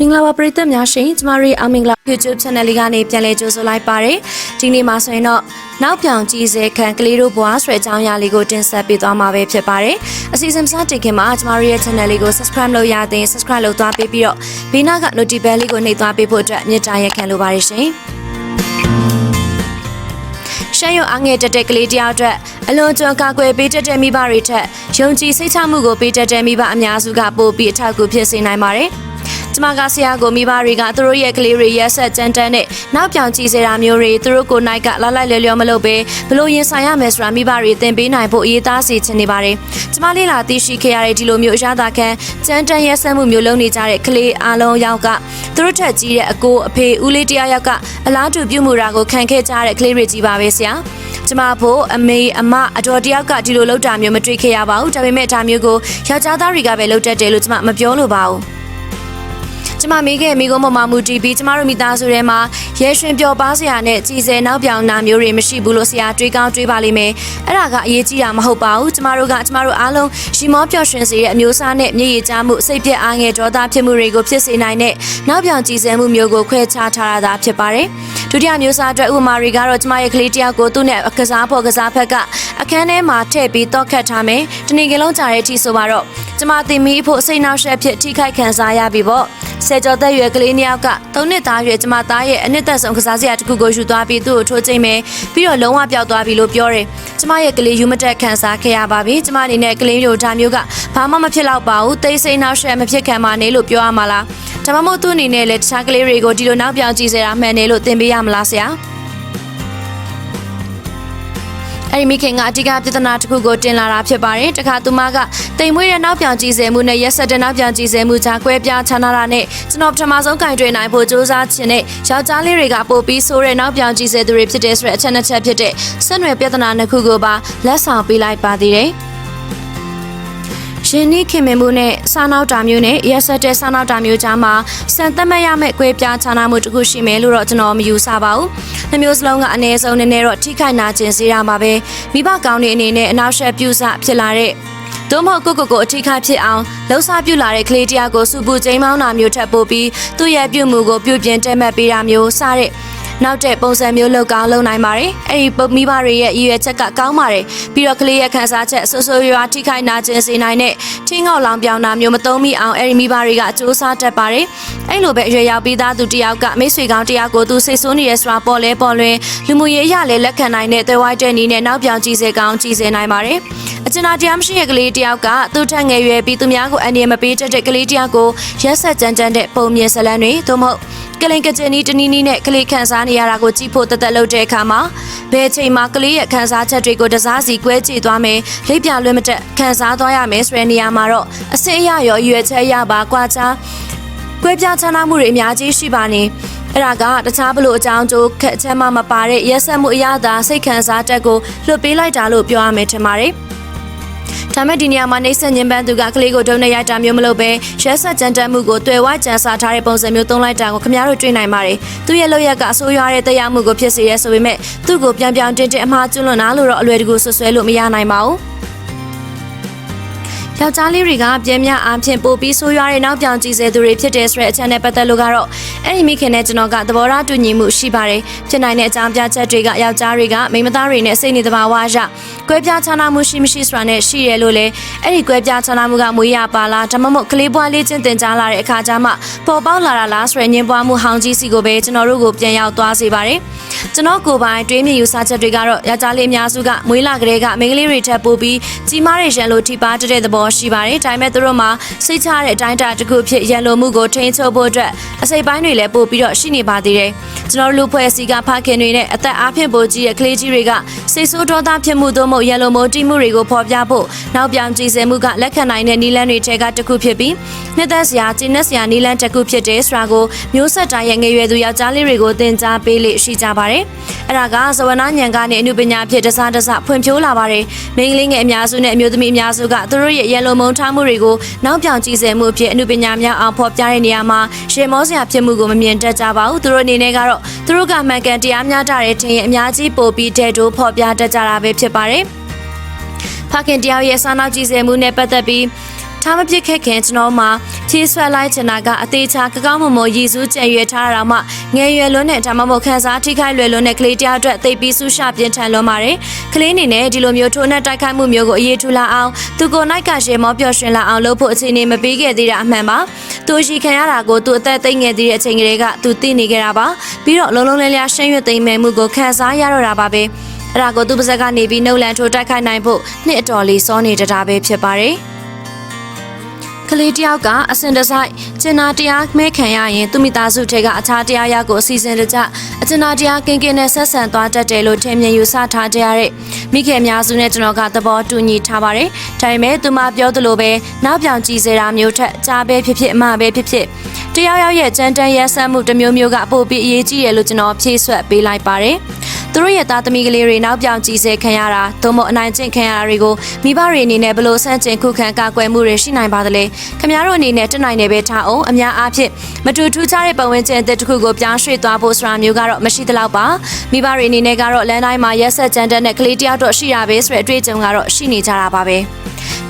မင်္ဂလာပါပရိသတ်များရှင်ကျမတို့ရဲ့အောင်မင်္ဂလာ YouTube Channel လေးကနေပြန်လည်ကြိုဆိုလိုက်ပါတယ်ဒီနေ့မှာဆိုရင်တော့နောက်ပြောင်ကြည်စဲခံကလေးတို့ဘွားဆွဲအကြောင်းအရာလေးကိုတင်ဆက်ပေးသွားမှာပဲဖြစ်ပါတယ်အစီအစဉ်စတင်ခင်မှာကျမတို့ရဲ့ Channel လေးကို Subscribe လုပ်ရတဲ့ Subscribe လုပ်သွားပေးပြီးတော့ဘေးနားက Notification လေးကိုနှိပ်သွားပေးဖို့အတွက်မြစ်တာရက်ခံလိုပါတယ်ရှင်ရှမ်းရွအငယ်တက်တဲ့ကလေးတယောက်အတွက်အလွန်ကျွမ်းကာကွယ်ပေးတတ်တဲ့မိဘတွေထက်ယုံကြည်စိတ်ချမှုကိုပေးတတ်တဲ့မိဘအများစုကပို့ပြီးအထောက်အကူဖြစ်စေနိုင်ပါတယ်။ ကျမကဆရာကိုမိဘတွေကသူတို့ရဲ့ကလေးတွေရက်ဆက်ကြမ်းတမ်းနဲ့နောက်ပြောင်ကြည့်စေတာမျိုးတွေသူတို့ကိုနိုင်ကလာလိုက်လျော်လျော်မလုပ်ပဲဘလို့ရင်ဆိုင်ရမယ်ဆိုတာမိဘတွေသင်ပေးနိုင်ဖို့အရေးသားစေချင်နေပါတယ်။ကျမလေးလာသိရှိခဲ့ရတဲ့ဒီလိုမျိုးအရသာခံကြမ်းတမ်းရက်ဆက်မှုမျိုးလုပ်နေကြတဲ့ကလေးအားလုံးယောက်ကသူတို့ထက်ကြီးတဲ့အကိုအဖေဦးလေးတယောက်ယောက်ကအလားတူပြုမှုတာကိုခံခဲ့ကြတဲ့ကလေးတွေကြီးပါပဲဆရာ။ကျမဖို့အမေအမအတော်တယောက်ကဒီလိုလုပ်တာမျိုးမတွေ့ခဲ့ရပါဘူးဒါပေမဲ့ဒါမျိုးကိုယောက်ျားသားတွေကပဲလုပ်တတ်တယ်လို့ကျမမပြောလို့ပါဘူး ကျမမိခဲ့မိကုန်းပေါ်မှာမူတည်ပြီးကျမတို့မိသားစုထဲမှာရဲရွှင်ပျော်ပါစရာနဲ့ကြည်စဲနောက်ပြောင်နာမျိုးတွေမရှိဘူးလို့ဆရာတွေးကောင်းတွေးပါလိမ့်မယ်အဲ့ဒါကအရေးကြီးတာမဟုတ်ပါဘူးကျမတို့ကကျမတို့အားလုံးရှီမောပျော်ရွှင်စေတဲ့အမျိုးအစားနဲ့မျက်ရည်ကျမှုစိတ်ပြက်အားငယ်ဒေါသဖြစ်မှုတွေကိုဖြစ်စေနိုင်တဲ့နောက်ပြောင်ကြည်စဲမှုမျိုးကိုခွဲခြားထားရတာဖြစ်ပါတယ်ဒုတိယမျိုးစားအတွက်ဥပမာတွေကတော့ကျမရဲ့ကလေးတယောက်ကိုသူ့နဲ့ကစားဖို့ကစားဖက်ကအခန်းထဲမှာထည့်ပြီးတော့ခတ်ထားမယ်တနေ့ကလုံးကြာတဲ့အထိဆိုပါတော့ ကျမတင်မီဖို့စိတ်နှောက်ယှက်ဖြစ်ထိခိုက်ခံစားရပြီပေါ့ဆယ်ကျော်သက်ရွယ်ကလေးနှစ်ယောက်ကသုံးနှစ်သားရွယ်ကျမသားရဲ့အနှစ်သက်ဆုံးကစားစရာတစ်ခုကိုယူသွားပြီးသူ့ကိုထိုးချိန်မယ်ပြီးတော့လုံးဝပျောက်သွားပြီလို့ပြောတယ်ကျမရဲ့ကလေးယူမတက်ခံစားခဲ့ရပါပြီကျမအနေနဲ့ကလေးမျိုးဒါမျိုးကဘာမှမဖြစ်တော့ပါဘူးသိစိတ်နှောက်ယှက်မဖြစ်ခံပါနဲ့လို့ပြောရမှာလားဒါမှမဟုတ်သူ့အနေနဲ့လည်းတခြားကလေးတွေကိုဒီလိုနောက်ပြောင်ကြည့်စေတာမှန်တယ်လို့သင်ပေးရမလားဆရာ အဲ့ဒီမိခင်ကအဓိကပြဿနာတစ်ခုကိုတင်လာတာဖြစ်ပါတယ်။တခါသူမကတိမ်မွေးတဲ့နောက်ပြောင်ကြည့်စဲမှုနဲ့ရက်ဆက်တဲ့နောက်ပြောင်ကြည့်စဲမှုကြားကွဲပြားခြားနာတာနဲ့ကျွန်တော်ပထမဆုံးကင်တွင်နိုင်ဖို့စူးစမ်းခြင်းနဲ့ယောက်ျားလေးတွေကပို့ပြီးဆိုးတဲ့နောက်ပြောင်ကြည့်စဲသူတွေဖြစ်တဲ့ဆိုတဲ့အချက်နှစ်ချက်ဖြစ်တဲ့ဆက်နွယ်ပြဿနာနှစ်ခုကိုပါလက်ဆောင်ပေးလိုက်ပါသေးတယ်။ ရှင်နီးခင်မင်မှုနဲ့စာနောက်တာမျိုးနဲ့ရက်ဆက်တဲ့စာနောက်တာမျိုးကြားမှာစံသက်မဲ့ရမယ့်ကွဲပြားခြားနာမှုတစ်ခုရှိမယ်လို့တော့ကျွန်တော်မယူဆပါဘူး။နှမျိုးစလုံးကအနည်းဆုံးနည်းနည်းတော့ထိခိုက်နာကျင်စေရမှာပဲမိဘကောင်းတဲ့အနေနဲ့အနောက်ရှက်ပြူစဖြစ်လာတဲ့သို့မဟုတ်ကိုကိုကိုအထိခိုက်ဖြစ်အောင်လှုပ်ရှားပြလာတဲ့ကလေးတယောက်ကိုစူပူချိန်မောင်းတာမျိုးထပ်ပို့ပြီးသူ့ရဲ့ပြုမှုကိုပြုပြင်တက်မှတ်ပေးတာမျိုးစတဲ့ နောက်တဲ့ပုံစံမျိုးလောက်ကောင်းလုပ်နိုင်ပါတယ်။အဲ့ဒီပုံမိဘတွေရဲ့ရည်ရွယ်ချက်ကကောင်းပါတယ်။ပြီးတော့ကလေးရဲ့ခံစားချက်ဆိုးဆိုးရွားထိခိုက်နာကျင်စေနိုင်တဲ့ထင်းငေါက်လောင်ပြောင်တာမျိုးမသုံးမိအောင်အဲ့ဒီမိဘတွေကစူးစမ်းတတ်ပါတယ်။အဲ့လိုပဲအရွယ်ရောက်ပြီးသားသူတယောက်ကမိတ်ဆွေကောင်းတယောက်ကိုသူစိတ်ဆိုးနေရဆိုတာပေါ်လဲပေါ်လွင်လူမှုရေးအရလည်းလက်ခံနိုင်တဲ့သွေးဝိုင်းတဲ့နီးနဲ့နောက်ပြောင်ကြည့်စေကောင်းကြည့်စေနိုင်ပါတယ်။အကျဉ်းသားတရားမရှိတဲ့ကလေးတယောက်ကသူ့ထက်ငယ်ရွယ်ပြီးသူများကိုအန္တရာယ်မပေးတတ်တဲ့ကလေးတယောက်ကိုရက်ဆက်ကြမ်းကြမ်းတဲ့ပုံမြင်ဇလန်းတွေသို့မဟုတ်ကလင်ကကျင်နီးတနီးနီးနဲ့ကလေးခန်းစားနေရတာကိုကြည့်ဖို့တက်တက်လုပ်တဲ့အခါမှာဘယ်ချိန်မှာကလေးရဲ့ခန်းစားချက်တွေကိုတစားစီကွဲကြည့်သွားမယ်လိပ်ပြလွှဲမတက်ခန်းစားသွားရမယ်ဆိုတဲ့နေရာမှာတော့အစင်အရရောရွယ်ချက်ရပါကွာချာကွဲပြားခြားနားမှုတွေအများကြီးရှိပါနေအဲ့ဒါကတခြားဘလို့အကြောင်းကျိုးခက်ချက်မှမပါတဲ့ရက်ဆက်မှုအရသာစိတ်ခံစားတက်ကိုလွတ်ပေးလိုက်တာလို့ပြောရမယ်ထင်ပါတယ် ဒါမဲ့ဒီနေရာမှာနေဆက်ညင်ပန်းသူကကလေးကိုဒုံနဲ့ရိုက်တာမျိုးမလုပ်ပဲရက်ဆက်ကြမ်းတက်မှုကိုတွေ့ဝကြံစားထားတဲ့ပုံစံမျိုးသုံးလိုက်တာကိုခင်ဗျားတို့တွေ့နိုင်ပါတယ်။သူ့ရဲ့လုပ်ရက်ကအဆိုးရွားတဲ့တရားမှုကိုဖြစ်စေရဲဆိုပေမဲ့သူ့ကိုပြန်ပြောင်းတင်တင်အမှားကျွလွန်တာလို့တော့အလွယ်တကူဆွဆွဲလို့မရနိုင်ပါဘူး။ ယောက်ျားလေးတွေကပြင်းများအားဖြင့်ပိုပြီးဆိုးရွားတဲ့နောက်ပြောင်ကြည့်စေသူတွေဖြစ်တဲ့ဆိုတဲ့အချက်နဲ့ပတ်သက်လို့ကတော့အဲ့ဒီမိခင်နဲ့ကျွန်တော်ကသဘောထားတူညီမှုရှိပါတယ်ဖြစ်နိုင်တဲ့အကြောင်းပြချက်တွေကယောက်ျားတွေကမိန်းမသားတွေနဲ့စိတ်နေသဘာဝအရကွဲပြားခြားနားမှုရှိမရှိဆိုတာနဲ့ရှိရလို့လေအဲ့ဒီကွဲပြားခြားနားမှုကမွေးရပါလားဒါမှမဟုတ်ကလေးပွားလေးချင်းတင်ကြားလာတဲ့အခါကျမှပေါ်ပေါက်လာတာလားဆိုတဲ့ညင်ပွားမှုဟောင်းကြီးစီကိုပဲကျွန်တော်တို့ကိုပြန်ရောက်သွားစေပါတယ်ကျွန်တော်ကိုယ်ပိုင်တွေးမြင်ယူဆချက်တွေကတော့ယောက်ျားလေးအများစုကမွေးလာကလေးကမိန်းကလေးတွေထပ်ပို့ပြီးကြီးမားတဲ့ရန်လိုထိပါတဲ့သဘောရှိပါတယ်ဒါပေမဲ့သူတို့မှာစိတ်ချတဲ့အတိုင်းအတာတစ်ခုဖြစ်ရန်လိုမှုကိုထိန်းချုပ်ဖို့အတွက်အစိပ်ပိုင်းတွေလည်းပို့ပြီးတော့ရှိနေပါသေးတယ်ကျွန်တော်လူဖွဲ့စီကဖခင်တွေနဲ့အသက်အားဖြင့်ပိုကြီးတဲ့ကလေးကြီးတွေက စိတ်ဆိုးဒေါသဖြစ်မှုသို့မဟုတ်ရန်လိုမိုးတိမှုတွေကိုဖော်ပြဖို့နောက်ပြောင်ကြည်စဲမှုကလက်ခံနိုင်တဲ့နီလန်းတွေထဲကတစ်ခုဖြစ်ပြီးနှစ်သက်စရာကျင်းနဲ့စရာနီလန်းတစ်ခုဖြစ်တဲ့ဆိုတာကိုမျိုးဆက်တိုင်းရဲ့ငယ်ရွယ်သူယောက်ျားလေးတွေကိုသင်ကြားပေးလေ့ရှိကြပါတယ်အဲ့ဒါကဇဝနာညံကနေအနုပညာဖြစ်တစားတစားဖွံ့ဖြိုးလာပါတယ်မိန်းကလေးငယ်အများစုနဲ့အမျိုးသမီးအများစုကသူတို့ရဲ့ရန်လိုမုန်းထားမှုတွေကိုနောက်ပြောင်ကြည်စဲမှုအဖြစ်အနုပညာများအောင်ဖော်ပြတဲ့နေရာမှာရှေမောစရာဖြစ်မှုကိုမမြင်တတ်ကြပါဘူးသူတို့အနေနဲ့ကတော့သူတို့ကမှန်ကန်တရားမျှတတဲ့ထင်ရင်အများကြီးပို့ပြီးတဲ့တိုးဖော်ပြတတ်ကြတာပဲဖြစ်ပါတယ်ဖခင်တယောက်ရဲ့စာနာကြည်စဲမှုနဲ့ပတ်သက်ပြီးထားမပစ်ခက်ခင်ကျွန်တော်မှဖြည့်ဆွက်လိုက်ချင်တာကအသေးချာကကောင်းမွန်မွန်ရည်စူးကြံရွယ်ထားတာမှငယ်ရွယ်လွန်းတဲ့ဒါမှမဟုတ်ခန်းစားထိခိုက်လွယ်လွန်းတဲ့ကလေးတယောက်အတွက်သိပ်ပြီးဆူရှာပြင်းထန်လွန်းပါတယ်ကလေးအနေနဲ့ဒီလိုမျိုးထိုးနှက်တိုက်ခိုက်မှုမျိုးကိုအရေးထူလာအောင်သူကိုနိုင်ကရှေမောပျော်ရွှင်လာအောင်လုပ်ဖို့အခြေအနေမပေးခဲ့သေးတာအမှန်ပါသူရှိခံရတာကိုသူအသက်သိငယ်သေးတဲ့အချိန်ကလေးကသူသိနေခဲ့တာပါပြီးတော့လုံးလုံးလေးလေးရှင်းရွက်သိမ်းမယ်မှုကိုခံစားရတော့တာပါပဲ အဲ့ဒါကိုသူပါဇက်ကနေပြီးနှုတ်လန်ထိုးတိုက်ခိုက်နိုင်ဖို့နှစ်အတော်လေးစောနေတာတာပဲဖြစ်ပါတယ်ကလေးတယောက်ကအစင်တစိုက်ကျင်နာတရားမဲခံရရင်သူမိသားစုထဲကအခြားတရားရကိုအစီအစဉ်တကျအကျင်နာတရားကင်းကင်းနဲ့ဆက်ဆံသွားတတ်တယ်လို့ထင်မြင်ယူဆထားကြရတဲ့မိခင်အများစုနဲ့ကျွန်တော်ကသဘောတူညီထားပါတယ်။ဒါပေမဲ့သူမပြောသလိုပဲနောက်ပြောင်ကြည့်စေတာမျိုးထက်ကြားပဲဖြစ်ဖြစ်အမှားပဲဖြစ်ဖြစ်တယောက်ယောက်ရဲ့ကြမ်းတမ်းရက်စက်မှုတစ်မျိုးမျိုးကအပိုပြီးအရေးကြီးတယ်လို့ကျွန်တော်ဖြေဆွက်ပေးလိုက်ပါတယ်။ သူတို့ရဲ့သားသမီးကလေးတွေနောက်ပြောင်ကြည့်စေခံရတာသို့မဟုတ်အနိုင်ကျင့်ခံရတာတွေကိုမိဘတွေအနေနဲ့ဘလို့ဆန့်ကျင်ခုခံကာကွယ်မှုတွေရှိနိုင်ပါသလဲခင်ဗျားတို့အနေနဲ့တက်နိုင်တယ်ပဲထားအောင်အများအားဖြင့်မတူထူးခြားတဲ့ပတ်ဝန်းကျင်အသစ်တစ်ခုကိုပြောင်းရွှေ့သွားဖို့ဆိုတာမျိုးကတော့မရှိသလောက်ပါမိဘတွေအနေနဲ့ကတော့လမ်းတိုင်းမှာရက်ဆက်ကြမ်းတက်တဲ့ကလေးတယောက်တော့ရှိရပဲဆိုတဲ့အတွေ့အကြုံကတော့ရှိနေကြတာပါပဲ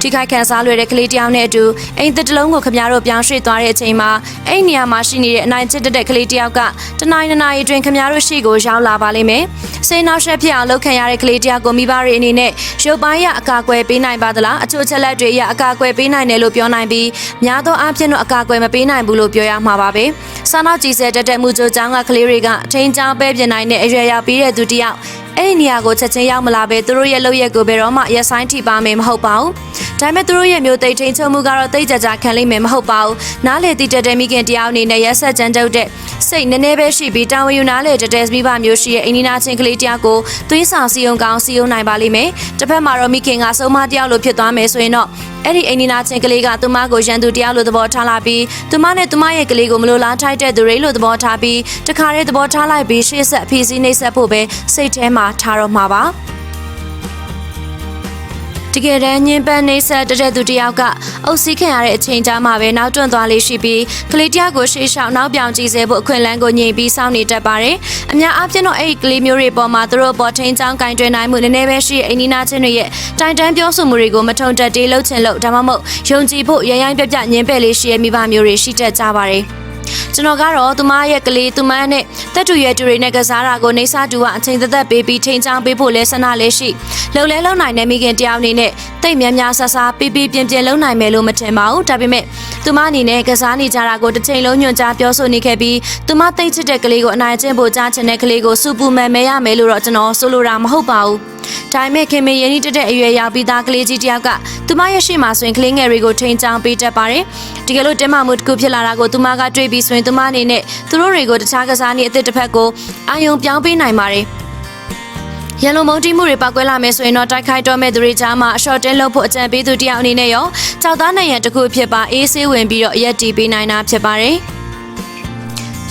ထိခိုက်ခံစားလွယ်တဲ့ကလေးတယောက်နဲ့အတူအိမ်သက်တလုံးကိုခမရတို့ပြောင်းရွှေ့သွားတဲ့အချိန်မှာအဲ့ဒီနေရာမှာရှိနေတဲ့အနိုင်ချစ်တဲ့ကလေးတယောက်ကတနိုင်တနိုင်အတွင်းခမရတို့ရှိကိုရောက်လာပါလိမ့်မယ်။စိတ်နှောက်ယှက်ဖြစ်အောင်လုပ်ခံရတဲ့ကလေးတယောက်ကိုမိဘတွေအနေနဲ့ရုပ်ပိုင်းရအကာအကွယ်ပေးနိုင်ပါသလားအချို့ချက်လက်တွေရအကာအကွယ်ပေးနိုင်တယ်လို့ပြောနိုင်ပြီးများသောအားဖြင့်တော့အကာအကွယ်မပေးနိုင်ဘူးလို့ပြောရမှာပါပဲ။စာနောက်ကြည်စဲတက်တဲ့မှုကြိုးချောင်းကကလေးတွေကအထင်းချောင်းပဲပြင်နိုင်တဲ့အရွယ်ရောက်ပြီးတဲ့သူတယောက်အဲ့ဒီနေရာကိုချက်ချင်းရောက်မလာပဲသူတို့ရဲ့လုပ်ရက်ကိုဘယ်တော့မှရက်ဆိုင်ထိပါမယ်မဟုတ်ပါဘူး။ ဒါပေမဲ့သူတို့ရဲ့မျိုးသိထိန်ချုံမှုကတော့တိတ်ကြကြခံလိမ့်မယ်မဟုတ်ပါဘူး။နားလေတိတက်တဲ့မိခင်တယောက်အနေနဲ့ရက်ဆက်ကြမ်းကြုတ်တဲ့စိတ်နည်းနည်းပဲရှိပြီးတာဝန်ယူနားလေတက်တဲ့မိဘမျိုးရှိရဲ့အိန္ဒိနာချင်းကလေးတယောက်ကိုသွေးဆောင်စီယုံကောင်းစီယုံနိုင်ပါလိမ့်မယ်။တစ်ဖက်မှာတော့မိခင်ကဆုံးမတယောက်လိုဖြစ်သွားမယ်ဆိုရင်တော့အဲ့ဒီအိန္ဒိနာချင်းကလေးကသူမကိုရန်သူတရားလိုသဘောထားလာပြီးသူမနဲ့သူမရဲ့ကလေးကိုမလိုလားထိုက်တဲ့သူတွေလိုသဘောထားပြီးတခါတည်းသဘောထားလိုက်ပြီးရှေ့ဆက်အဖီစီးနှိပ်ဆက်ဖို့ပဲစိတ်ထဲမှာထားတော့မှာပါ တကယ်တမ်းညင်ပန်းနေဆက်တက်တဲ့သူတယောက်ကအုပ်စီးခံရတဲ့အချိန်ကြာမှပဲနောက်တွန့်သွားလေးရှိပြီးကလေးတယောက်ကိုရှေ့လျှောက်နောက်ပြောင်ကြည့်စေဖို့အခွင့်အလမ်းကိုညှိပြီးစောင့်နေတတ်ပါတယ်။အများအားဖြင့်တော့အဲ့ဒီကလေးမျိုးတွေပေါ်မှာသူတို့ပေါ်ထိန်ချောင်းကင်တွင်နိုင်မှုနည်းနည်းပဲရှိအိနီနာချင်းတွေရဲ့တိုင်တန်းပြောဆိုမှုတွေကိုမထုံတက်တေးလှုပ်ချင်လို့ဒါမှမဟုတ်ယုံကြည်ဖို့ရရိုင်းပြပြညင်ပယ်လေးရှိရဲ့မိဘမျိုးတွေရှိတတ်ကြပါတယ်။ ကျွန်တော်ကတော့သူမရဲ့ကလေးသူမနဲ့တက်တူရဲ့တူတွေနဲ့ကစားတာကိုနေစာတူကအချိန်သက်သက်ပေးပြီးထိန်ချောင်းပေးဖို့လဲဆန္ဒလဲရှိလှုပ်လဲလှုပ်နိုင်တဲ့မိခင်တယောက်အနေနဲ့တိတ်များများဆဆပေးပေးပြင်းပြင်းလှုပ်နိုင်မယ်လို့မထင်ပါဘူးဒါပေမဲ့သူမအနေနဲ့ကစားနေကြတာကိုတစ်ချိန်လုံးညွှန်ကြားပြောဆိုနေခဲ့ပြီးသူမတိတ်ချစ်တဲ့ကလေးကိုအနိုင်ကျင့်ဖို့ကြားချင်တဲ့ကလေးကိုစူပူမယ်မဲရမယ်လို့တော့ကျွန်တော်ဆိုလိုတာမဟုတ်ပါဘူးဒါပေမဲ့ခင်မင်းရင်းနှီးတက်တဲ့အရွယ်ရောက်ပြီးသားကလေးကြီးတယောက်ကသူမရဲ့ရှေ့မှာဆိုရင်ကလေးငယ်တွေကိုထိန်ချောင်းပေးတတ်ပါတယ်။တကယ်လို့တင်းမာမှုတစ်ခုဖြစ်လာတာကိုသူမကတွေ့ပြီးဆိုရင်သူမအနေနဲ့သူတို့တွေကိုတခြားကစားနည်းအသစ်တစ်ဖက်ကိုအာယုံပြောင်းပေးနိုင်ပါတယ်။ရန်လိုမုံတီးမှုတွေပောက်ကွဲလာမယ်ဆိုရင်တော့တိုက်ခိုက်တော့မဲ့သူတွေကြားမှာအရှော့တဲလုပ်ဖို့အကြံပေးသူတယောက်အနေနဲ့ရောကြောက်သားနိုင်ရန်တစ်ခုဖြစ်ပါအေးဆေးဝင်ပြီးတော့ရက်တီပေးနိုင်တာဖြစ်ပါတယ်။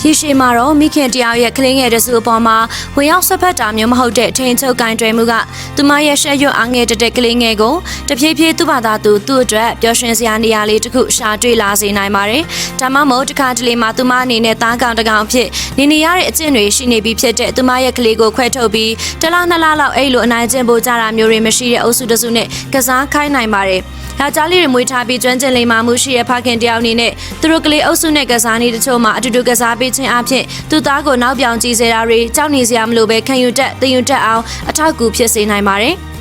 ရရှိမှာတော့မိခင်တယောက်ရဲ့ကလေးငယ်တစုအပေါ်မှာဝင်ရောက်ဆက်ဖက်တာမျိုးမဟုတ်တဲ့ထင်းချုပ်ကင်တွယ်မှုကသူမရဲ့ရှက်ရွံ့အားငယ်တတဲ့ကလေးငယ်ကိုတဖြည်းဖြည်းသူ့ဘာသာသူသူ့အတွက်ပျော်ရွှင်စရာနေရာလေးတစ်ခုရှာတွေ့လာစေနိုင်ပါတယ်။ဒါမှမဟုတ်တစ်ခါတလေမှာသူမအနေနဲ့သားကောင်တကောင်ဖြစ်နေနေရတဲ့အကျင့်တွေရှိနေပြီးဖြစ်တဲ့သူမရဲ့ကလေးကိုခွဲထုတ်ပြီးတစ်လနှစ်လလောက်အဲ့လိုအနိုင်ကျင့်ဖို့ကြတာမျိုးတွေမရှိတဲ့အုပ်စုတစုနဲ့ကစားခိုင်းနိုင်ပါတယ်။ယောက်ျားလေးတွေမွေးထားပြီးကျွမ်းကျင်လိမ္မာမှုရှိတဲ့ဖခင်တယောက်အနေနဲ့သူတို့ကလေးအုပ်စုနဲ့ကစားနေတချို့မှာအတူတူကစားပေးခြင်းအပြင်သူသားကိုနောက်ပြောင်ကြည့်စေတာတွေကြောက်နေစရာမလိုပဲခံယူတက်သင်ယူတက်အောင်အထောက်အကူဖြစ်စေနိုင်ပါတယ်။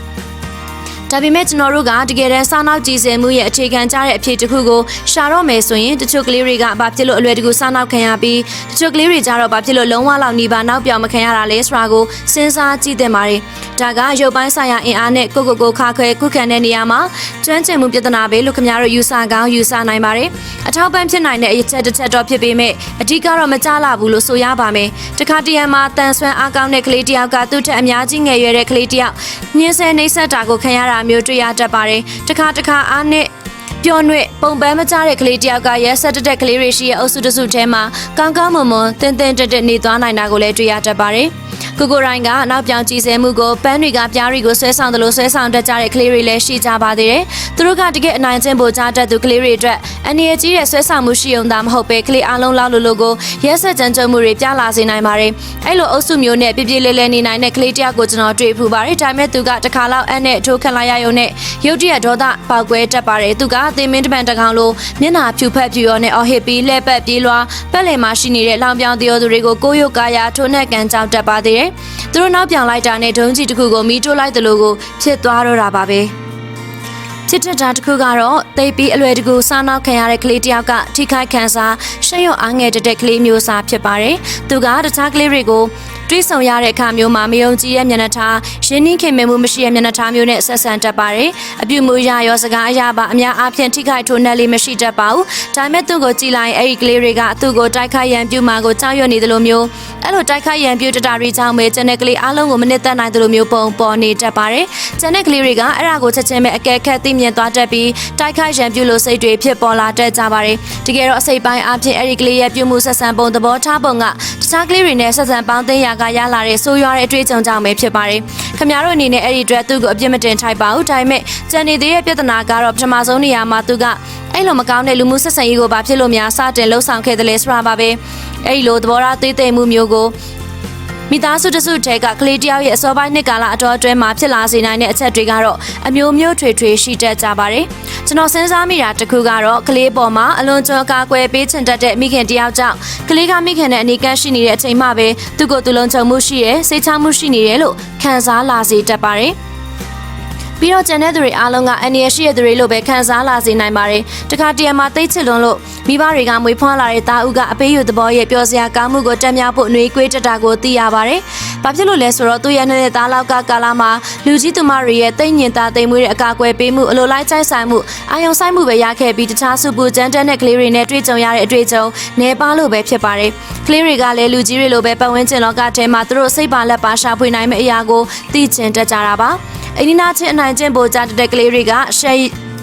ဒါပေမဲ့ကျွန်တော်တို့ကတကယ်တမ်းစားနောက်ကြည်စင်မှုရဲ့အခြေခံကြတဲ့အဖြစ်တစ်ခုကိုရှာတော့မယ်ဆိုရင်တချို့ကလေးတွေကဘာဖြစ်လို့အလွယ်တကူစားနောက်ခံရပြီးတချို့ကလေးတွေကြတော့ဘာဖြစ်လို့လုံးဝလောက်နေပါနောက်ပြောင်မခံရတာလဲဆိုတာကိုစဉ်းစားကြည့်သင့်ပါတယ်။ဒါကရုပ်ပိုင်းဆိုင်ရာအင်အားနဲ့ကိုကိုကိုခါခွဲခုခံတဲ့နေရာမှာကျွမ်းကျင်မှုပြဿနာပဲလို့ခင်ဗျားတို့ယူဆကောင်းယူဆနိုင်ပါတယ်။အထောက်ပံ့ဖြစ်နိုင်တဲ့အချက်တစ်ချက်တော့ဖြစ်ပေမဲ့အဓိကတော့မကြလာဘူးလို့ဆိုရပါမယ်။တခါတရံမှာတန်ဆွမ်းအားကောင်းတဲ့ကလေးတယောက်ကသူ့ထက်အများကြီးငယ်ရွယ်တဲ့ကလေးတယောက်ညှင်းဆဲနှိပ်စက်တာကိုခံရတာမျိုးတွေ့ရတတ်ပါတယ်။တခါတခါအားနဲ့ပျော်နှွဲ့ပုံပန်းမကြတဲ့ကလေးတယောက်ကရဲဆက်တက်တဲ့ကလေးတွေရှိရဲ့အုပ်စုတစုထဲမှာကောင်းကောင်းမွန်မွန်တင်းတင်းတက်တက်နေသွားနိုင်တာကိုလည်းတွေ့ရတတ်ပါတယ်။ ကိုကိုရိုင်းကနောက်ပြောင်ကြည့်စဲမှုကိုပန်းတွေကပြားတွေကိုဆွဲဆောင်တယ်လို့ဆွဲဆောင်တတ်ကြတဲ့ကလေးတွေလည်းရှိကြပါသေးတယ်။သူတို့ကတကယ်အနိုင်ကျင့်ဖို့ကြားတတ်သူကလေးတွေအတွက်အနေရကြီးရဲ့ဆွဲဆောင်မှုရှိုံသာမဟုတ်ပဲကလေးအလုံးလောက်လိုလိုကိုရက်ဆက်ကြမ်းကြုတ်မှုတွေပြလာစေနိုင်ပါတယ်အဲ့လိုအုပ်စုမျိုးနဲ့ပြပြလဲလဲနေနိုင်တဲ့ကလေးတယောက်ကိုကျွန်တော်တွေ့ဖူးပါတယ်ဒါပေမဲ့သူကတစ်ခါလောက်အနဲ့ထိုးခန့်လိုက်ရရုံနဲ့ရုတ်တရက်ဒေါသပေါက်ကွဲတတ်ပါတယ်သူကသင်မင်းတပံတကောင်လိုမျက်နှာဖြူဖက်ဖြူရောနဲ့အော်ဟစ်ပြီးလှဲ့ပတ်ပြေးလွှာပတ်လည်မှာရှိနေတဲ့လောင်ပြောင်တယောသူတွေကိုကိုရုတ်ကာယာထိုးနဲ့ကန်ကြောက်တတ်ပါသေးတယ်သူတို့နောက်ပြောင်လိုက်တာနဲ့ဒုံးကြီးတစ်ခုကိုမီးတိုးလိုက်တယ်လို့ကိုဖြစ်သွားတော့တာပါပဲချစ်တက်တာတစ်ခုကတော့တိတ်ပြီးအလွယ်တကူစားနောက်ခံရတဲ့ကလေးတစ်ယောက်ကထိခိုက်ခံစားရှက်ရွံ့အားငယ်တက်တဲ့ကလေးမျိုးစားဖြစ်ပါတယ်။သူကတခြားကလေးတွေကို တွေးဆောင်ရတဲ့အခါမျိုးမှာမယုံကြည်ရဲ့မျက်နှာထားရင်းနှီးခင်မင်မှုမရှိတဲ့မျက်နှာထားမျိုးနဲ့ဆက်ဆံတတ်ပါတယ်။အပြုမူရရောစကားအရပါအများအားဖြင့်ထိခိုက်ထိုးနှက်လေးမရှိတတ်ပါဘူး။ဒါပေမဲ့သူ့ကိုကြည်လိုက်အဲ့ဒီကလေးတွေကသူ့ကိုတိုက်ခိုက်ရန်ပြုမှာကိုကြောက်ရွံ့နေတယ်လို့မျိုးအဲ့လိုတိုက်ခိုက်ရန်ပြုတတာတွေကြောင့်ပဲကျန်တဲ့ကလေးအားလုံးကိုမနစ်သက်နိုင်တယ်လို့မျိုးပုံပေါ်နေတတ်ပါတယ်။ကျန်တဲ့ကလေးတွေကအဲ့ဒါကိုချက်ချင်းပဲအကဲခတ်သိမြင်သွားတတ်ပြီးတိုက်ခိုက်ရန်ပြုလို့စိတ်တွေဖြစ်ပေါ်လာတတ်ကြပါတယ်။တကယ်တော့အစိတ်ပိုင်းအဖြစ်အဲ့ဒီကလေးရဲ့ပြုမှုဆက်ဆံပုံသဘောထားပုံကတခြားကလေးတွေနဲ့ဆက်ဆံပေါင်းသိရာကရလာတဲ့ဆိုးရွားတဲ့အတွေ့အကြုံကြောင့်ပဲဖြစ်ပါတယ်။ခင်ဗျားတို့အနေနဲ့အဲ့ဒီအတွက်သူ့ကိုအပြစ်မတင်ထိုက်ပါဘူး။ဒါပေမဲ့ကျန်နေသေးတဲ့ပြဿနာကတော့ပထမဆုံးနေရာမှာသူကအဲ့လိုမကောင်းတဲ့လူမှုဆက်ဆံရေးကိုဘာဖြစ်လို့များစတင်လှုပ်ဆောင်ခဲ့တယ်လဲဆိုတာပါပဲ။အဲ့ဒီလိုသဘောထားသေးသိမ်မှုမျိုးကို မိသားစုတစုတဲကကလေးတယောက်ရဲ့အစောပိုင်းနှစ်ကာလအတော်အတွင်းမှာဖြစ်လာစေနိုင်တဲ့အချက်တွေကတော့အမျိုးမျိုးထွေထွေရှိတတ်ကြပါတယ်။ကျွန်တော်စဉ်းစားမိတာတစ်ခုကတော့ကလေးပေါ်မှာအလွန်ကျွံကာကွယ်ပေးချင်တတ်တဲ့မိခင်တယောက်ကြောင့်ကလေးကမိခင်နဲ့အနီးကပ်ရှိနေတဲ့အချိန်မှပဲသူ့ကိုယ်သူလုံခြုံမှုရှိရဲစိတ်ချမှုရှိနေရဲလို့ခံစားလာစေတတ်ပါတယ်။ ပြီးတော့ကျန်တဲ့သူတွေအားလုံးကအန်ရရှိတဲ့သူတွေလို့ပဲခံစားလာစေနိုင်ပါတယ်။တခါတရံမှာတိတ်ချစ်လွန်လို့မိဘတွေကမွေးဖွားလာတဲ့တာဦးကအပေးယူသဘောရဲ့ပျော်စရာကောင်းမှုကိုတက်မြောက်ဖို့နှွေးကွေးတက်တာကိုသိရပါတယ်။ဘာဖြစ်လို့လဲဆိုတော့သူ့ရဲ့နေတဲ့သားလောက်ကကာလာမှာလူကြီးသူမတွေရဲ့တိတ်ညင်သားတိမ်မွေးတဲ့အကာအကွယ်ပေးမှုအလိုလိုက်ကြိုက်ဆိုင်မှုအာယုံဆိုင်မှုပဲရခဲ့ပြီးတခြားစုပူကြမ်းတက်တဲ့ကလေးတွေနဲ့တွေ့ကြုံရတဲ့အတွေ့အကြုံနေပါလို့ပဲဖြစ်ပါတယ်။ကလေးတွေကလည်းလူကြီးတွေလိုပဲပတ်ဝန်းကျင်လောကထဲမှာသူတို့စိတ်ပါလက်ပါရှာဖွေနိုင်မယ့်အရာကိုသိကျင်တတ်ကြတာပါ။အင်းဒီနာချင်းအနိုင်ကျင့်ပို့ကြတဲ့ကလေးတွေကရှယ်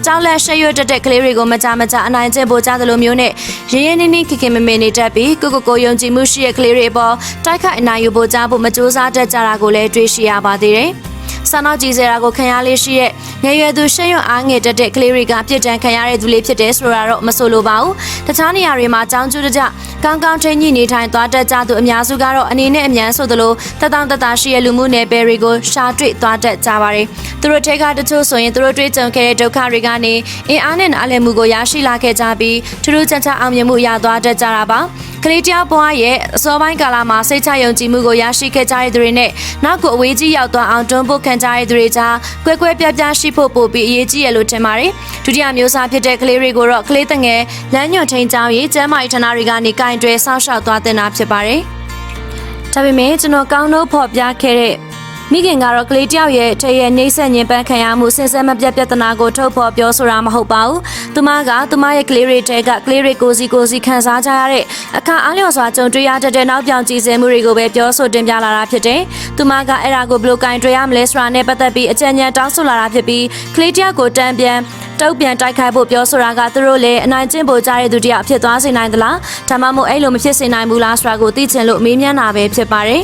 ကြောက်လက်ရှက်ရွတ်တက်တဲ့ကလေးတွေကိုမကြမကြအနိုင်ကျင့်ပို့ကြသလိုမျိုးနဲ့ရင်းရင်းနှီးနှီးခင်ခင်မမနေတတ်ပြီးကိုကိုကိုယုံကြည်မှုရှိတဲ့ကလေးတွေအပေါ်တိုက်ခိုက်အနိုင်ယူပို့ကြဖို့မကြိုးစားတတ်ကြတာကိုလည်းတွေ့ရှိရပါသေးတယ်။ ဆန္ဒကြည်စရာကိုခံရလေးရှိတဲ့ငယ်ရွယ်သူရှက်ရွံ့အားငယ်တက်တဲ့ကလေးတွေကပြစ်ဒဏ်ခံရတဲ့သူလေးဖြစ်တယ်ဆိုတာတော့မဆိုလိုပါဘူး။တခြားနေရာတွေမှာကြောင်းကျူးတကြကောင်းကောင်းထိန်ညိနေထိုင်သွားတတ်ကြသူအများစုကတော့အနေနဲ့အမြန်ဆိုသလိုတတောင်တတာရှိတဲ့လူမှုနယ်ပယ်တွေကိုရှာတွေ့သွားတတ်ကြပါတယ်။သူတို့ထဲကတချို့ဆိုရင်သူတို့တွေ့ကြုံခဲ့တဲ့ဒုက္ခတွေကနေအင်အားနဲ့နားလည်မှုကိုရရှိလာခဲ့ကြပြီးထူးထူးခြားခြားအောင်မြင်မှုရသွားတတ်ကြတာပါ။ကလေးတယောက်ဘွားရဲ့အစောပိုင်းကာလမှာစိတ်ချယုံကြည်မှုကိုရရှိခဲ့ကြတဲ့သူတွေနဲ့နောက်ကိုအဝေးကြီးရောက်သွားအောင်တွန်းပို့ခံကြတဲ့သူတွေကြားကွဲကွဲပြားပြားရှိဖို့ပို့ပြီးအရေးကြီးရလို့ထင်ပါတယ်။ဒုတိယမျိုးစားဖြစ်တဲ့ကလေးတွေကိုတော့ကလေးတငယ်လမ်းညွှန်ထိန်ကြောင်းရေးကျမ်းမာရေးဌာနတွေကနေကင်တွယ်ဆောက်ရှောက်သွားတင်တာဖြစ်ပါတယ်။ဒါပေမဲ့ကျွန်တော်ကောင်းလို့ဖော်ပြခဲ့တဲ့ မိခင်ကတော့ကလေးတယောက်ရဲ့ထရဲ့နှိမ့်ဆက်ညင်ပန်းခံရမှုဆင်ဆက်မပြတ်ပြဿနာကိုထုတ်ဖော်ပြောဆိုတာမဟုတ်ပါဘူး။သူမကသူမရဲ့ကလေးတွေတဲကကလေးတွေကိုစီကိုစီခံစားကြရတဲ့အခါအားလျော်စွာကြုံတွေ့ရတတ်တဲ့နောက်ပြောင်ကြည်စင်မှုတွေကိုပဲပြောဆိုတင်ပြလာတာဖြစ်တယ်။သူမကအဲ့ဒါကိုဘယ်လိုကင်တွေ့ရမလဲဆိုတာနဲ့ပတ်သက်ပြီးအကြံဉာဏ်တောင်းဆိုလာတာဖြစ်ပြီးကလေးတယောက်ကိုတန်ပြန်တုတ်ပြန်တိုက်ခိုက်ဖို့ပြောဆိုတာကသူတို့လည်းအနိုင်ကျင့်ဖို့ကြားတဲ့သူတယောက်ဖြစ်သွားစေနိုင်သလားဒါမှမဟုတ်အဲ့လိုမဖြစ်စေနိုင်ဘူးလားဆိုတာကိုသိချင်လို့မေးမြန်းတာပဲဖြစ်ပါတယ်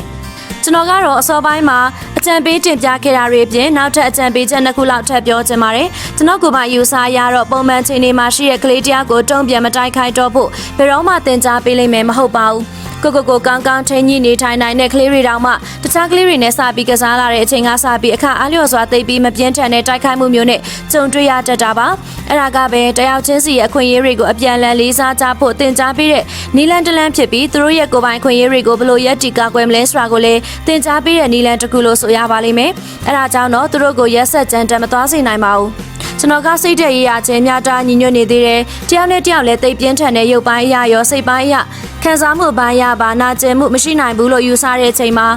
ကျွန်တော်ကတော့အစောပိုင်းမှာအကြံပေးတင်ပြခဲ့တာတွေအပြင်နောက်ထပ်အကြံပေးချက်နှစ်ခုလောက်ထပ်ပြောချင်ပါတယ်ကျွန်တော်ကမှယူဆရတော့ပုံမှန်ချိန်တွေမှာရှိတဲ့ကလေးတယောက်ကိုတုံ့ပြန်မတိုက်ခိုက်တော့ဖို့ဘယ်တော့မှတင် जा ပေးလိမ့်မယ်မဟုတ်ပါဘူး ကိုကိုကိုကောင်းကောင်းထိန်းညှိနေထိုင်နိုင်တဲ့ကလေးတွေတောင်မှတခြားကလေးတွေနဲ့စပြီးကစားလာတဲ့အချိန်ကစပြီးအခါအားလျော်စွာသိပ်ပြီးမပြင်းထန်တဲ့တိုက်ခိုက်မှုမျိုးနဲ့ကြုံတွေ့ရတတ်တာပါအဲ့ဒါကပဲတယောက်ချင်းစီရဲ့အခွင့်အရေးတွေကိုအပြန်အလှန်လေးစားကြဖို့တင် जा ပေးတဲ့နီလန်တလန်ဖြစ်ပြီးသူတို့ရဲ့ကိုယ်ပိုင်ခွင့်ရေးတွေကိုဘယ်လိုရက်တီကာကွယ်မလဲဆိုတာကိုလည်းတင် जा ပေးတဲ့နီလန်တစ်ခုလို့ဆိုရပါလိမ့်မယ်အဲ့ဒါကြောင့်တော့သူတို့ကိုရက်ဆက်ကြမ်းတမ်းမသွားစေနိုင်ပါဘူး ကျွန်တော်ကစိတ်တဲ့ရေးရခြင်းများတာညီညွတ်နေသေးတယ်။တယောက်နဲ့တယောက်လည်းသိပ်ပြင်းထန်တဲ့ရုပ်ပိုင်းအရာရောစိတ်ပိုင်းအရာခံစားမှုပိုင်းအရာပါနာကျင်မှုမရှိနိုင်ဘူးလို့ယူဆတဲ့အချိန်မှာ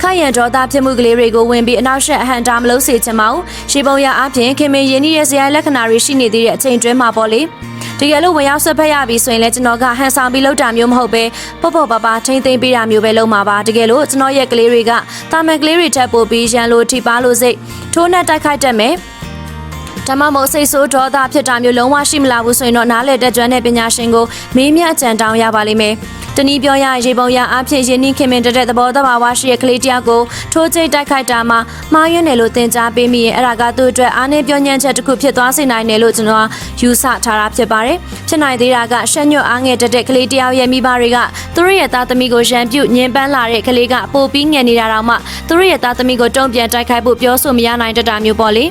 ခရံဒေါသဖြစ်မှုကလေးတွေကိုဝင်ပြီးအနောက်ရှက်အဟန်တာမလို့စေချင်ပါဘူး။ရှေးပုံရအပြင်ခင်မင်ရင်းနှီးရဲ့ဇယိုင်းလက္ခဏာတွေရှိနေသေးတဲ့အချိန်တွင်းမှာပေါ့လေ။တကယ်လို့ဝင်ရောက်ဆွတ်ဖက်ရပြီဆိုရင်လည်းကျွန်တော်ကဟန်ဆောင်ပြီးလောက်တာမျိုးမဟုတ်ပဲပေါ့ပေါ့ပါပါထိမ့်သိမ့်ပေးတာမျိုးပဲလုပ်မှာပါတကယ်လို့ကျွန်တော်ရဲ့ကလေးတွေကတာမန်ကလေးတွေထပ်ပို့ပြီးရန်လိုထိပါလို့စိတ်ထိုးနဲ့တိုက်ခိုက်တတ်မယ် ဒါမှမဟုတ်စိတ်ဆိုးဒေါသဖြစ်တာမျိုးလုံးဝရှိမလာဘူးဆိုရင်တော့နားလေတက်ကြွတဲ့ပညာရှင်ကိုမေးမြန်းအကြံတောင်းရပါလိမ့်မယ်တနည်းပြောရရင်ရေပုံရအဖြစ်ရင်းနှီးခင်မင်တဲ့သဘောတဘာဝရှိတဲ့ကလေးတယောက်ကိုထိုးချိတ်တိုက်ခိုက်တာမှာမှားယွင်းတယ်လို့သင်ကြားပေးမိရင်အဲ့ဒါကသူ့အတွက်အားနည်းပြောညံ့ချက်တစ်ခုဖြစ်သွားစေနိုင်တယ်လို့ကျွန်တော်ယူဆထားတာဖြစ်ပါတယ်ဖြစ်နိုင်သေးတာကရှက်ညွတ်အားငယ်တက်တဲ့ကလေးတယောက်ရဲ့မိဘတွေကသူတို့ရဲ့သားသမီးကိုရန်ပြုတ်ညင်ပန်းလာတဲ့ကလေးကပိုပြီးငယ်နေတာတောင်မှသူတို့ရဲ့သားသမီးကိုတုံ့ပြန်တိုက်ခိုက်ဖို့ပြောဆိုမရနိုင်တတ်တာမျိုးပေါ့လေ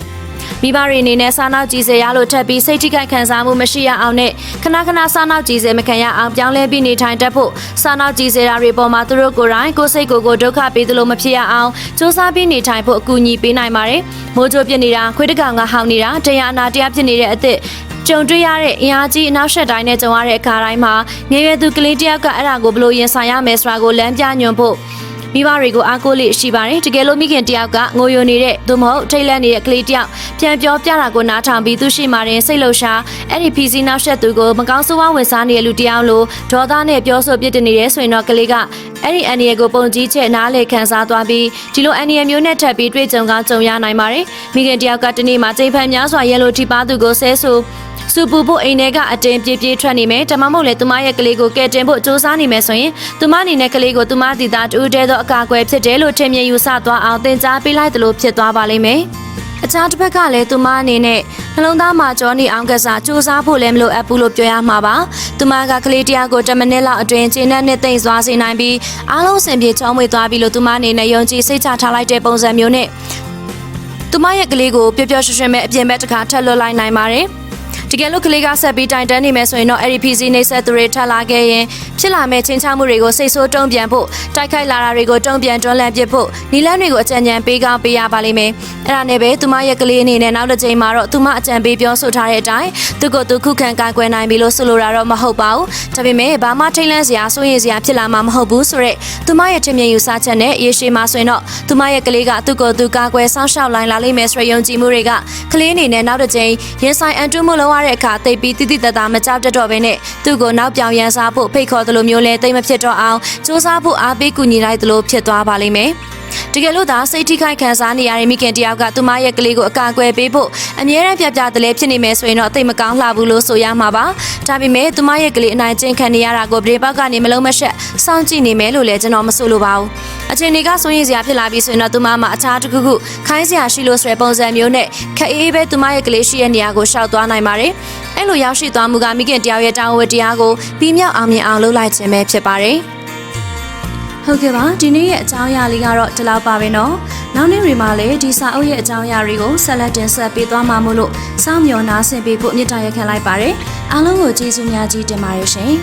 မိဘတွေအနေနဲ့စားနောက်ကြည်စေရလို့ထပ်ပြီးစိတ်ထိခိုက်ခံစားမှုမရှိရအောင်နဲ့ခဏခဏစားနောက်ကြည်စေမခံရအောင်ပြောင်းလဲပြီးနေထိုင်တတ်ဖို့စားနောက်ကြည်စေတာတွေပေါ်မှာသူတို့ကိုယ်တိုင်ကိုယ်စိတ်ကိုယ်ကိုဒုက္ခပေးသလိုမဖြစ်ရအောင်စူးစမ်းပြီးနေထိုင်ဖို့အကူအညီပေးနိုင်ပါတယ်။မိုးကြိုးပြစ်နေတာခွေးတကောင်ကဟောင်းနေတာတရားအနာတရားဖြစ်နေတဲ့အစ်စ်ကြုံတွေ့ရတဲ့အင်အားကြီးအနောက်ရှက်တိုင်းနဲ့ကြုံရတဲ့အခါတိုင်းမှာငယ်ရွယ်သူကလေးတယောက်ကအဲ့ဒါကိုဘယ်လိုရင်ဆိုင်ရမယ်ဆိုတာကိုလမ်းပြညွှန်ဖို့ မိဘတွေကိုအားကိုးလေးရှိပါတယ်တကယ်လို့မိခင်တယောက်ကငိုယိုနေတဲ့သို့မဟုတ်ထိတ်လန့်နေတဲ့ကလေးတယောက်ပြန်ပြောပြတာကိုနားထောင်ပြီးသူရှိမှရင်စိတ်လှုပ်ရှားအဲ့ဒီဖီစီနောက်ဆက်သူကိုမကောင်းဆိုးဝါးဝင်စားနေတဲ့လူတယောက်လိုဒေါသနဲ့ပြောဆိုပြစ်တင်နေတယ်ဆိုရင်တော့ကလေးကအဲ့ဒီအန်နီယကိုပုံကြီးချက်နားလေခံစားသွားပြီးဒီလိုအန်နီယမျိုးနဲ့ထပ်ပြီးတွေ့ကြုံကောင်းကြုံရနိုင်ပါတယ်မိခင်တယောက်ကတနေ့မှချိန်ဖန်များစွာရဲလိုထိပါသူကိုဆဲဆို စူပူဖို့အိမ်ထဲကအတင်းပြေးပြေးထွက်နေမယ်တမမဟုတ်လေသူမရဲ့ကလေးကိုကဲတင်ဖို့စူးစမ်းနေမယ်ဆိုရင်သူမအနေနဲ့ကလေးကိုသူမတည်တာတူတဲသောအကာအကွယ်ဖြစ်တယ်လို့ထင်မြင်ယူဆသွားအောင်သင်ကြားပေးလိုက်သလိုဖြစ်သွားပါလိမ့်မယ်အခြားတစ်ဖက်ကလည်းသူမအနေနဲ့နှလုံးသားမှာကြောနေအောင်ကစားစူးစမ်းဖို့လည်းမလိုအပ်ဘူးလို့ပြောရမှာပါသူမကကလေးတယောက်ကို10မိနစ်လောက်အတွင်းခြေနဲ့နှစ်သိမ့်သွားစေနိုင်ပြီးအားလုံးစင်ပြေချောင်းမွေသွားပြီလို့သူမအနေနဲ့ယုံကြည်စိတ်ချထားလိုက်တဲ့ပုံစံမျိုးနဲ့သူမရဲ့ကလေးကိုပျော်ပျော်ရွှင်ရွှင်ပဲအပြင်ဘက်တစ်ခါထပ်လွတ်လိုက်နိုင်ပါတယ် တကယ်လို့ကလေးကဆက်ပြီးတိုင်တန်းနေမယ်ဆိုရင်တော့အဲ့ဒီ PC နေဆက်သူတွေထပ်လာခဲ့ရင်ဖြစ်လာမဲ့ချင်းချမှုတွေကိုစိတ်ဆိုးတုံ့ပြန်ဖို့တိုက်ခိုက်လာတာတွေကိုတုံ့ပြန်တွန်းလှန်ပစ်ဖို့နီလန်းတွေကိုအကြံဉာဏ်ပေးကောင်းပေးရပါလိမ့်မယ်အဲ့ဒါနဲ့ပဲသူမရဲ့ကလေးအနေနဲ့နောက်တစ်ချိန်မှာတော့သူမအကြံပေးပြောဆိုထားတဲ့အတိုင်းသူကိုသူခုခံကာကွယ်နိုင်ပြီလို့ဆိုလိုတာတော့မဟုတ်ပါဘူးဒါပေမဲ့ဘာမှထိတ်လန့်စရာစိုးရိမ်စရာဖြစ်လာမှာမဟုတ်ဘူးဆိုတော့သူမရဲ့ထင်မြင်ယူဆချက်နဲ့ရေရှည်မှာဆိုရင်တော့သူမရဲ့ကလေးကသူကိုသူကာကွယ်စောင့်ရှောက်နိုင်လာလိမ့်မယ်ဆိုရယုံကြည်မှုတွေကကလေးအနေနဲ့နောက်တစ်ချိန်ရင်ဆိုင်အန်တူးမှုလုပ်ရတဲ့အခါတိတ်ပြီးတိတိတတ်တာမကြောက်တတ်တော့ဘဲနဲ့သူ့ကိုနောက်ပြောင်ရန်စားဖို့ဖိတ်ခေါ်သလိုမျိုးလဲတိတ်မဖြစ်တော့အောင်စူးစမ်းဖို့အားပေးကူညီလိုက်သလိုဖြစ်သွားပါလိမ့်မယ် တကယ်လို့သာစိတ်ထိခိုက်ခံစားနေရတဲ့မိခင်တယောက်ကသူမရဲ့ကလေးကိုအကာအကွယ်ပေးဖို့အမြဲတမ်းပြပြတလဲဖြစ်နေမယ်ဆိုရင်တော့တိတ်မကောင်းလှဘူးလို့ဆိုရမှာပါဒါပေမဲ့သူမရဲ့ကလေးအနိုင်ကျင့်ခံနေရတာကိုဗြေပေါက်ကနေမလုံးမရှက်စောင့်ကြည့်နေမယ်လို့လည်းကျွန်တော်မဆိုလိုပါဘူးအချိန်တွေကဆိုရင်စရာဖြစ်လာပြီဆိုရင်တော့သူမမှာအခြားတစ်ခုခုခိုင်းစရာရှိလို့ဆိုတဲ့ပုံစံမျိုးနဲ့ခက်အေးပဲသူမရဲ့ကလေးရှိတဲ့နေရာကိုရှောက်သွားနိုင်ပါတယ်အဲ့လိုရောက်ရှိသွားမှုကမိခင်တယောက်ရဲ့တာဝန်ဝတ္တရားကိုပြီးမြောက်အောင်မြင်အောင်လုပ်လိုက်ခြင်းပဲဖြစ်ပါတယ် ဟုတ်ကဲ့ပါဒီနေ့ရဲ့အကြောင်းအရာလေးကတော့ဒီလောက်ပါပဲเนาะနောက်နေ့တွေမှာလည်းဒီစာအုပ်ရဲ့အကြောင်းအရာတွေကိုဆက်လက်တင်ဆက်ပေးသွားမှာမို့လို့စောင့်မျှော်နားဆင်ပေးဖို့မြစ်တာရက်ခံလိုက်ပါတယ်အားလုံးကိုကျေးဇူးများကြီးတင်ပါတယ်ရှင်